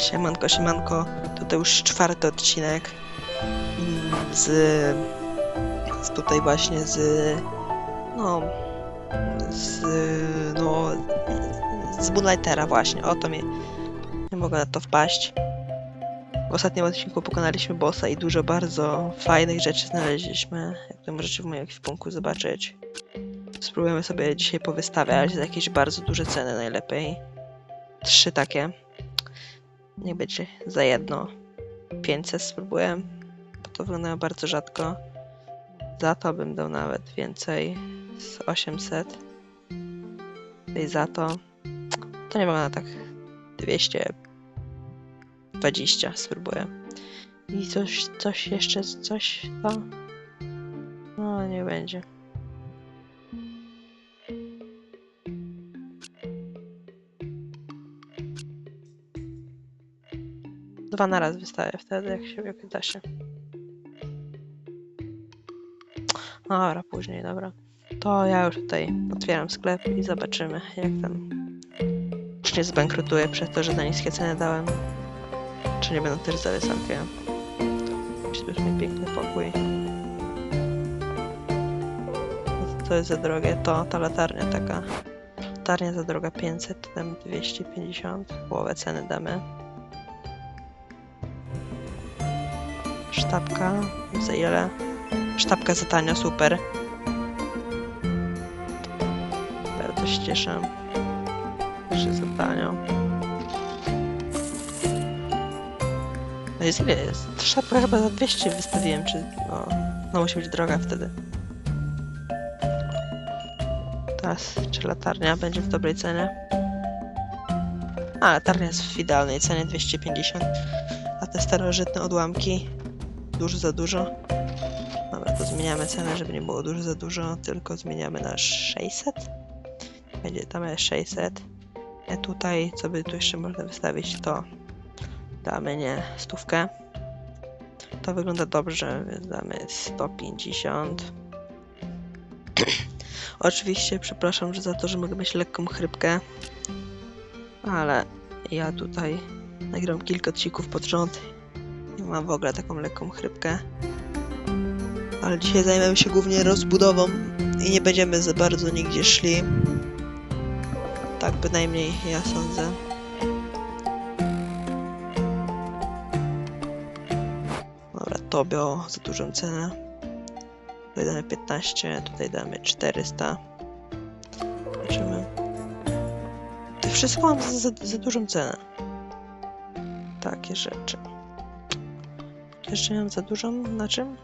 Siemanko, siemanko. Tutaj już czwarty odcinek z, z tutaj właśnie z no z no z Moonlightera właśnie. O to mi nie mogę na to wpaść. W ostatnim odcinku pokonaliśmy bossa i dużo bardzo fajnych rzeczy znaleźliśmy, jak to możecie w moim ekwipunku zobaczyć. Spróbujemy sobie dzisiaj powystawiać za jakieś bardzo duże ceny najlepiej. Trzy takie. Niech będzie za jedno 500 spróbuję, bo to wyglądają bardzo rzadko. Za to bym dał nawet więcej, z 800. I za to, to nie wygląda tak 220 spróbuję. I coś, coś jeszcze, coś to, no nie będzie. Dwa na raz wystawię wtedy, jak się jak da się. Dobra, później, dobra. To ja już tutaj otwieram sklep i zobaczymy, jak tam. Czy nie zbankrutuję przez to, że za niskie ceny dałem. Czy nie będą też za wysokie. Czy to już mój piękny pokój. To jest za drogie, to ta latarnia taka. Latarnia za droga 500, to damy 250. Połowę ceny damy. Sztabka. Za ile? Sztabka za tanio, super. Bardzo się cieszę. Że za tanio. No jest ile jest? Sztabka chyba za 200 wystawiłem, czy... No, no musi być droga wtedy. Teraz, czy latarnia będzie w dobrej cenie? A, latarnia jest w idealnej cenie, 250. A te starożytne odłamki dużo za dużo. Dobra, to zmieniamy cenę, żeby nie było dużo za dużo, tylko zmieniamy na 600. Będzie tam jest 600. A tutaj, co by tu jeszcze można wystawić, to damy nie stówkę. To wygląda dobrze, więc damy 150. Oczywiście przepraszam że za to, że mogę mieć lekką chrypkę, ale ja tutaj nagram kilka odcinków pod rząd mam w ogóle taką lekką chrypkę. Ale dzisiaj zajmiemy się głównie rozbudową i nie będziemy za bardzo nigdzie szli. Tak bynajmniej ja sądzę. Dobra, to było za dużą cenę. Tutaj damy 15, tutaj damy 400. Zobaczymy. To wszystko mam za, za, za dużą cenę. Takie rzeczy. Jeszcze miałem za dużą. Na czym?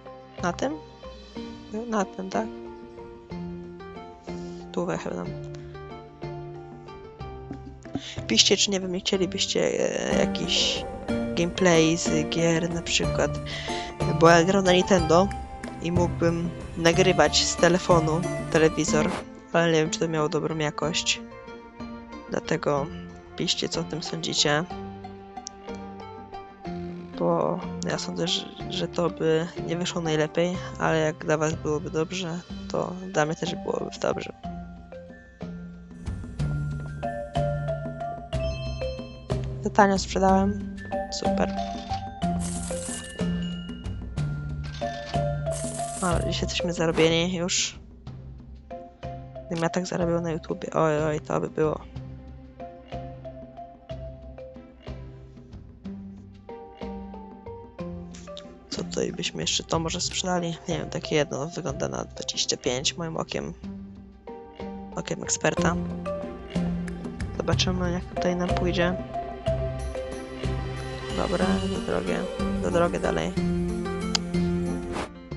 Na tym? Na tym, tak? Chyba dam. Piszcie, czy nie wiem, chcielibyście e, jakiś gameplay z gier na przykład. Bo ja gram na Nintendo i mógłbym nagrywać z telefonu telewizor, ale nie wiem, czy to miało dobrą jakość. Dlatego piszcie, co o tym sądzicie. Bo ja sądzę, że, to by nie wyszło najlepiej, ale jak dla was byłoby dobrze, to dla mnie też byłoby dobrze. Za tanio sprzedałem. Super. Ale dzisiaj jesteśmy zarobieni już. Gdybym ja tak zarabiał na YouTubie, oj, oj, to by było. Co tutaj byśmy jeszcze to może sprzedali? Nie wiem, takie jedno wygląda na 25 moim okiem. Okiem eksperta. Zobaczymy jak tutaj nam pójdzie. Dobra, za drogie. Za drogie dalej.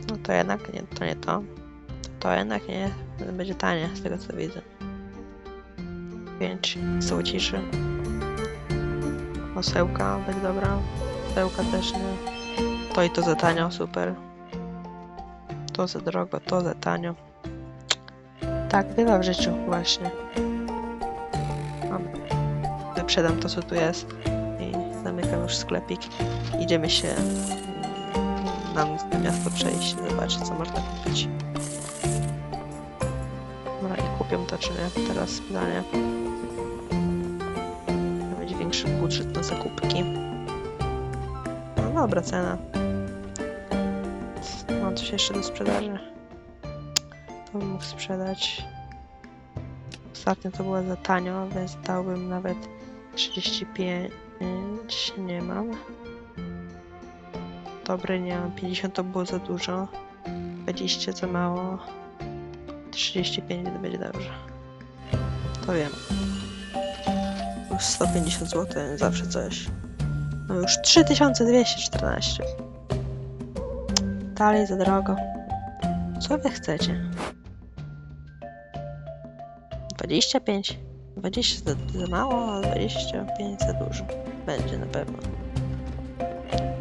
No to jednak nie, to nie to. To jednak nie. Będzie tanie z tego co widzę. 5 złociszy. Osełka, tak dobra. Osełka też nie. To i to za tanio, super. To za drogo, to za tanio. Tak, bywa w życiu, właśnie. Wyprzedam to, co tu jest i zamykam już sklepik. Idziemy się mm, na miasto przejść, zobaczyć, co można kupić. Dobra, i kupią to, czy nie? Teraz pytanie. Ma być większy budżet na zakupki. No dobra cena. Mam coś jeszcze do sprzedaży. To bym mógł sprzedać. Ostatnio to było za tanio, więc dałbym nawet 35. Nie mam. Dobry, nie mam. 50 to było za dużo. 20 za mało. 35 to będzie dobrze. To wiem. Już 150 zł, zawsze coś. No już 3214. Dalej za drogo. Co wy chcecie? 25. 20 za, za mało, a 25 za dużo. Będzie na pewno.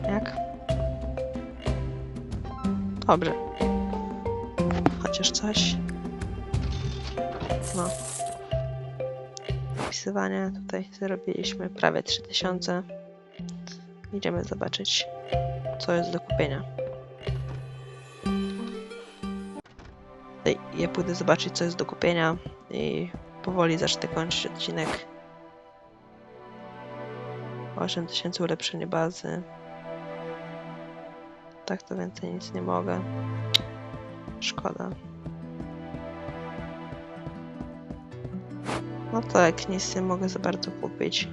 Jak? Dobrze. Chociaż coś. No. Wpisywania tutaj zrobiliśmy prawie 3000. Idziemy zobaczyć, co jest do kupienia. Ja pójdę zobaczyć, co jest do kupienia i powoli zacznę kończyć odcinek. 8000 ulepszenie bazy. Tak to więcej nic nie mogę. Szkoda. No tak, nic nie mogę za bardzo kupić.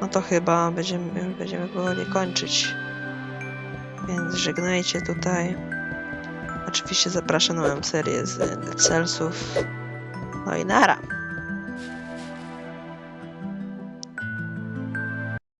No to chyba będziemy, będziemy powoli kończyć. Więc żegnajcie tutaj. Oczywiście zapraszam na moją serię z Celsów. No i nara.